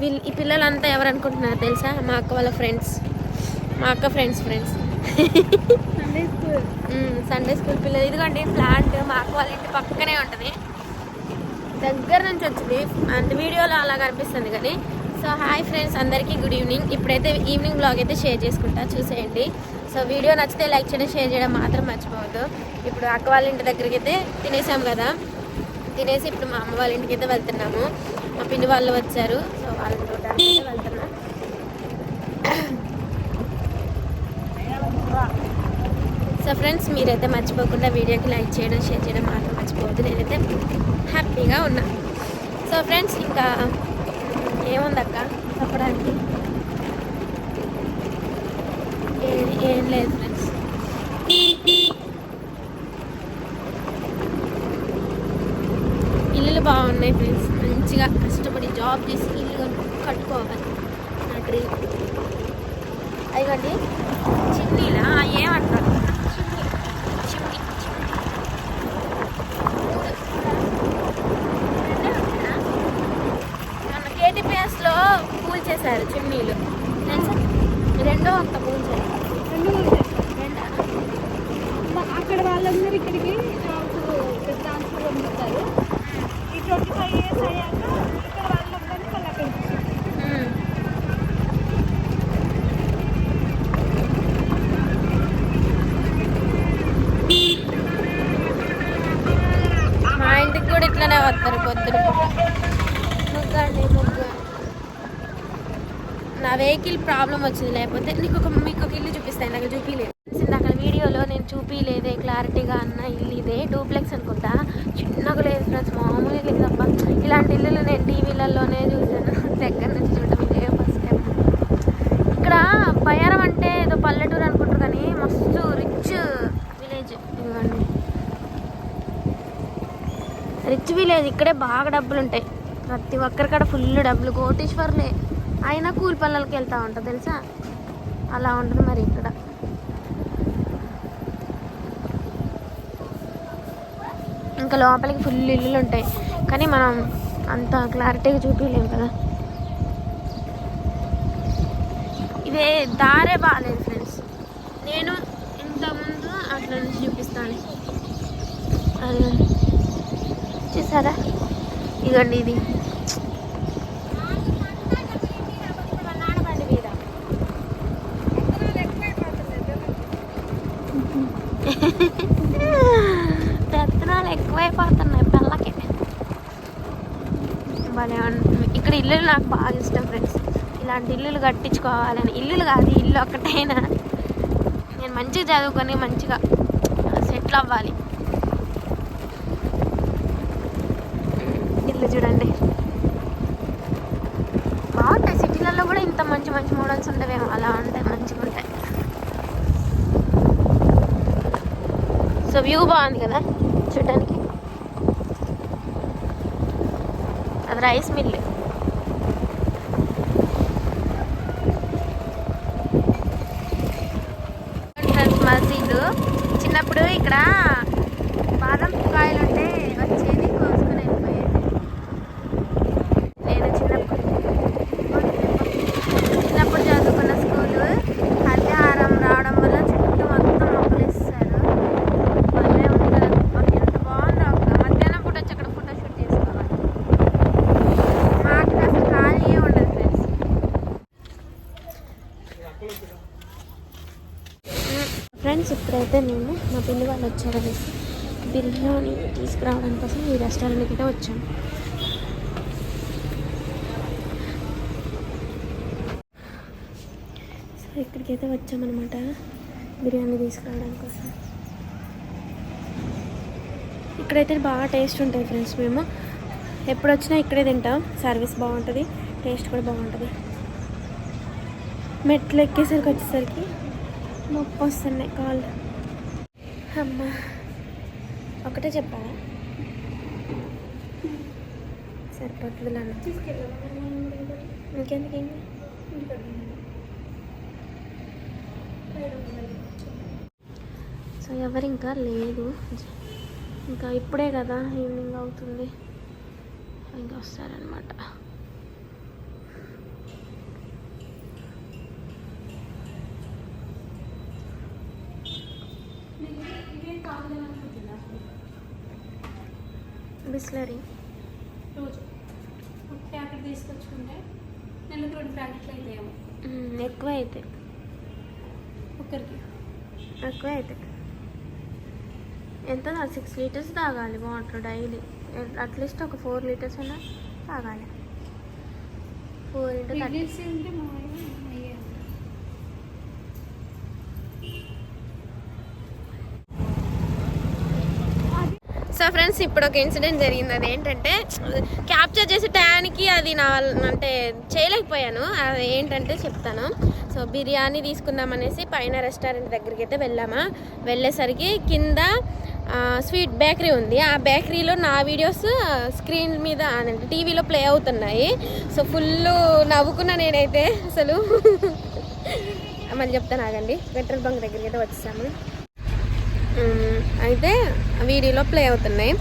వీళ్ళు ఈ పిల్లలంతా ఎవరు అనుకుంటున్నారు తెలుసా? మా అక్క వాళ్ళ ఫ్రెండ్స్. మా అక్క friends friends. Sunday school Sunday school పిల్లలు. ఇదిగోండి ప్లాంట్ మా అక్క వాళ్ళ ఇంటి పక్కనే ఉంటుంది. దగ్గర నుంచి వచ్చింది. అంత వీడియోలో అలా కనిపిస్తుంది కానీ. సో హాయ్ ఫ్రెండ్స్ అందరికీ గుడ్ ఈవినింగ్. ఇప్పుడైతే ఈవినింగ్ బ్లాగ్ అయితే షేర్ చేసుకుంటా చూసేయండి. సో వీడియో నచ్చితే లైక్ చేయడం షేర్ చేయడం మాత్రం మర్చిపోవద్దు. ఇప్పుడు అక్క వాళ్ళ ఇంటి దగ్గరికి అయితే తినేసాం కదా. తినేసి ఇప్పుడు మా అమ్మ వాళ్ళ ఇంటికి అయితే వెళ్తున్నాము. మా పిన్ని వాళ్ళు వచ్చారు. వాళ్ళని చూడడానికి సో ఫ్రెండ్స్ మీరైతే మర్చిపోకుండా వీడియోకి లైక్ చేయడం షేర్ చేయడం మాత్రం మర్చిపోవద్దు. నేనైతే హ్యాపీగా ఉన్నా. సో ఫ్రెండ్స్ ఇంకా ఏముందక్క? చెప్పడానికి. ఏం లేదు ఫ్రెండ్స్ ఇల్లులు బాగున్నాయి ఫ్రెండ్స్ మంచిగా కష్టపడి జాబ్ చేసి కట్టుకోవాలి. నా డ్రీమ్. అయ్యండి చిన్నీలా? ఏమంటారు? చిమ్నీ చిమ్నీ మొన్న కేటీపీఎస్లో కూల్ చేశారు చిమ్నీలు వెహికల్ ప్రాబ్లం వచ్చింది. లేకపోతే నీకు ఒక మీకు ఒక ఇల్లు చూపిస్తాను. నాకు చూపించలేదు అక్కడ వీడియోలో నేను చూపించలేదే క్లారిటీగా అన్న ఇల్లు ఇదే డూప్లెక్స్ అనుకుంటా. చిన్నగా లేదు ఫ్రెండ్స్ మామూలుగా తప్ప. ఇలాంటి ఇల్లులు నేను టీవీలలోనే చూసాను దగ్గర నుంచి చూడటం ఇదే ఫస్ట్ టైం ఇక్కడ బయారం అంటే ఏదో పల్లెటూరు అనుకుంటారు కానీ మస్తు రిచ్ విలేజ్ ఇవ్వండి రిచ్ విలేజ్ ఇక్కడే బాగా డబ్బులు ఉంటాయి ప్రతి ఒక్కరికాడ ఫుల్ డబ్బులు. కోటీశ్వర్లే. అయినా కూలి పనులకి వెళ్తూ ఉంటుంది తెలుసా? అలా ఉంటుంది మరి ఇక్కడ. ఇంకా లోపలికి ఫుల్ ఇల్లులు ఉంటాయి. కానీ మనం అంత క్లారిటీగా చూపించలేము కదా. ఇదే దారే బాగాలేదు ఫ్రెండ్స్. నేను ఇంతకుముందు అట్లా నుంచి చూపిస్తాను. చూసారా? ఇదండి ఇది పెత్తనాలు ఎక్కువైపోతున్నాయి పిల్లకి భలే ఉంటుంది ఇక్కడ ఇల్లులు నాకు బాగా ఇష్టం ఫ్రెండ్స్. ఇలాంటి ఇల్లులు కట్టించుకోవాలని. ఇల్లులు కాదు ఇల్లు ఒక్కటైనా. నేను మంచిగా చదువుకొని మంచిగా సెటిల్ అవ్వాలి. ఇల్లు చూడండి. బాగుంటాయి. సిటీలలో కూడా ఇంత మంచి మంచి మోడల్స్ ఉండవేమో. అలా ఉంటాయి మంచిగా ఉంటాయి. సో వ్యూ బాగుంది కదా? చూడడానికి. అది రైస్ మిల్ ఫ్రెండ్స్ మసీదు. చిన్నప్పుడు ఇక్కడ బాదం కాయలు ఉంటే వచ్చేది కోసుకొని వెళ్ళిపోయేది నేను చిన్నప్పుడు చిన్నప్పుడు చదువుకున్న స్కూలు హరితహారం రావడం వల్ల చుట్టూ మొత్తం మొక్కలు ఇస్తారు భలే ఉంది కదా అబ్బా, ఎంత బాగుందో అక్క మధ్యాహ్నం పూట వచ్చి అక్కడ ఫోటో షూట్ చేసుకోవాలి మాకు అసలు ఖాళీ ఉండదు ఫ్రెండ్స్ ఫ్రెండ్స్ ఇప్పుడైతే మేము మా పిల్లి వాళ్ళు వచ్చారనేసి బిర్యానీ తీసుకురావడం కోసం ఈ రెస్టారెంట్కి అయితే వచ్చాము సో ఇక్కడికైతే వచ్చామన్నమాట బిర్యానీ తీసుకురావడం కోసం. ఇక్కడైతే బాగా టేస్ట్ ఉంటుంది ఫ్రెండ్స్ మేము. ఎప్పుడు వచ్చినా ఇక్కడే తింటాం. సర్వీస్ బాగుంటుంది టేస్ట్ కూడా బాగుంటుంది. మెట్లు ఎక్కేసరికి వచ్చేసరికి నొప్పి వస్తున్నాయి కాళ్ళు. అమ్మా ఒకటే చెప్పాలా? సరిపోతుంది అన్న ఇంకెందుకు ఇంకా సో ఎవరు ఇంకా లేదు. ఇంకా ఇప్పుడే కదా ఈవినింగ్ అవుతుంది. ఇంకా వస్తారనమాట బిస్లరీ రోజు. ఒక ప్యాకెట్ తీసుకొచ్చుకుంటే నెలకు రెండు ప్యాకెట్లు అవుతాయేమో ఎక్కువ అయితే ఒక్కరికి. ఎక్కువ అయితే ఎంత సిక్స్ లీటర్స్ తాగాలి వాటర్ డైలీ అట్లీస్ట్ ఒక ఫోర్ లీటర్స్ అయినా తాగాలి. ఫోర్ ఇంటూ థర్టీ ప్రెగ్నెన్సీ ఉంటే మా ఆయన అయ్యారు సో ఫ్రెండ్స్ ఇప్పుడు ఒక ఇన్సిడెంట్ జరిగింది. అది ఏంటంటే క్యాప్చర్ చేసే టయానికి అది నా అంటే చేయలేకపోయాను. అది ఏంటంటే చెప్తాను. సో బిర్యానీ తీసుకుందామనేసి పైన రెస్టారెంట్ దగ్గరికి అయితే వెళ్ళామా? వెళ్ళేసరికి కింద స్వీట్ బేకరీ ఉంది. ఆ బేకరీలో నా వీడియోస్ స్క్రీన్ మీద అంటే టీవీలో ప్లే అవుతున్నాయి. సో ఫుల్ నవ్వుకున్నా నేనైతే అసలు. మళ్ళీ చెప్తాను ఆగండి. పెట్రోల్ బంక్ దగ్గరికి అయితే వచ్చేసాము. అయితే వీడియోలో ప్లే అవుతున్నాయి.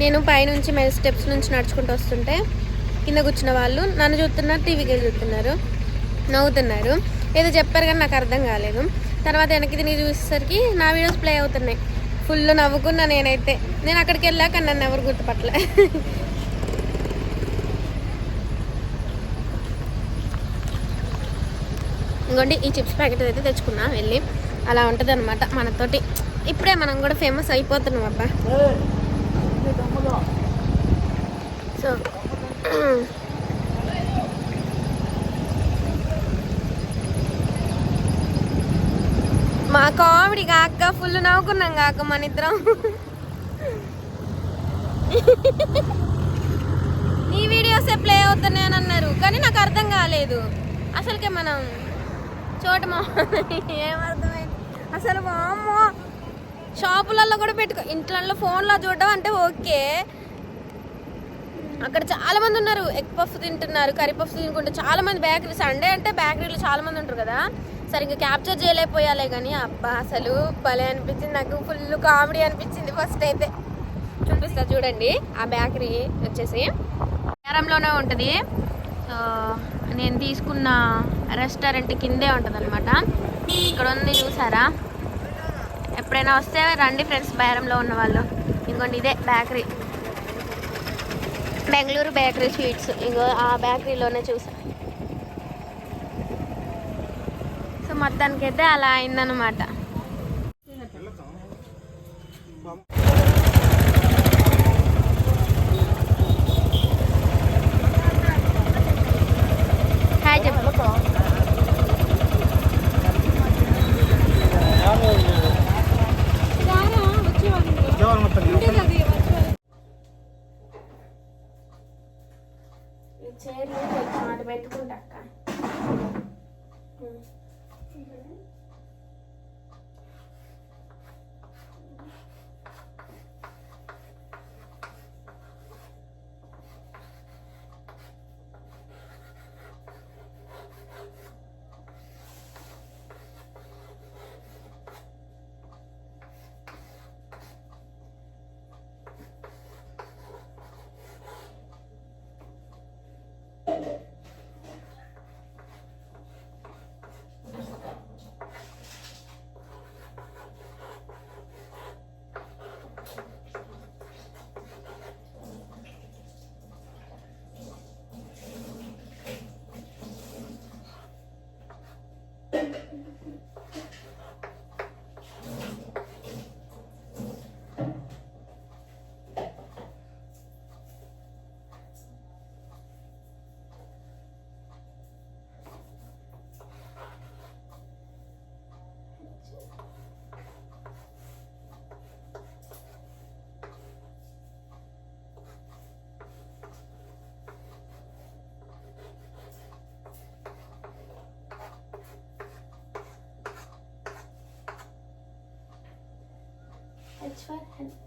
నేను పైనుంచి మెయిన్ స్టెప్స్ నుంచి నడుచుకుంటూ వస్తుంటే కింద కూర్చున్న వాళ్ళు నన్ను చూస్తున్నారు టీవీకి చూస్తున్నారు నవ్వుతున్నారు. ఏదో చెప్పారు కానీ నాకు అర్థం కాలేదు. తర్వాత వెనక్కి తిరిగి చూసేసరికి నా వీడియోస్ ప్లే అవుతున్నాయి. ఫుల్ నవ్వుకున్నా నేనైతే. నేను అక్కడికి వెళ్ళాక నన్ను ఎవరు గుర్తుపట్టలే. ఇంకోండి ఈ చిప్స్ ప్యాకెట్ అయితే తెచ్చుకున్నా వెళ్ళి అలా ఉంటుంది అనమాట మనతోటి. ఇప్పుడే మనం కూడా ఫేమస్ అయిపోతున్నాం అబ్బా. సో మా కామెడీ కాక ఫుల్ నవ్వుకున్నాం కాక మన ఇద్దరం. నీ వీడియోసే ప్లే అవుతున్నాయని అన్నారు కానీ నాకు అర్థం కాలేదు. అసలుకే మనం చూడమా ఏమర్థమైంది? అసలు మా అమ్మ షాపులలో కూడా పెట్టుకో. ఇంట్లో ఫోన్లో చూడడం అంటే ఓకే. అక్కడ చాలా మంది ఉన్నారు. ఎగ్ పఫ్ తింటున్నారు కర్రీ పఫ్ తినుకుంటే చాలా మంది బేకరీ సండే అంటే బేకరీలో చాలా మంది ఉంటారు కదా. సరిగ్గా క్యాప్చర్ చేయలేకపోయాలే కానీ అబ్బా అసలు భలే అనిపించింది నాకు. ఫుల్ కామెడీ అనిపించింది ఫస్ట్ అయితే. చూపిస్తా చూడండి. ఆ బేకరీ వచ్చేసి. నేరంలోనే ఉంటుంది. నేను తీసుకున్న రెస్టారెంట్ కిందే ఉంటుంది అనమాట ఇక్కడ ఉంది చూసారా? ఎప్పుడైనా వస్తే రండి ఫ్రెండ్స్ బేరంలో ఉన్న వాళ్ళు. ఇంకోండి ఇదే బేకరీ. Bengaluru bakery sweets. ఇంకో ఆ బేకరీలోనే చూసా. సో మొత్తానికైతే అలా అయిందనమాట అటు పెట్టుకుంటా అక్క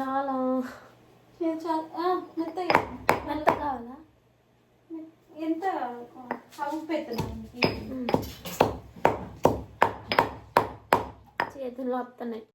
చాలా. చాలా మెత్తగా ఎంత కావాలా? ఎంత ఉప్పు ఎత్తున్నాను చేతుల్లో వస్తున్నాయి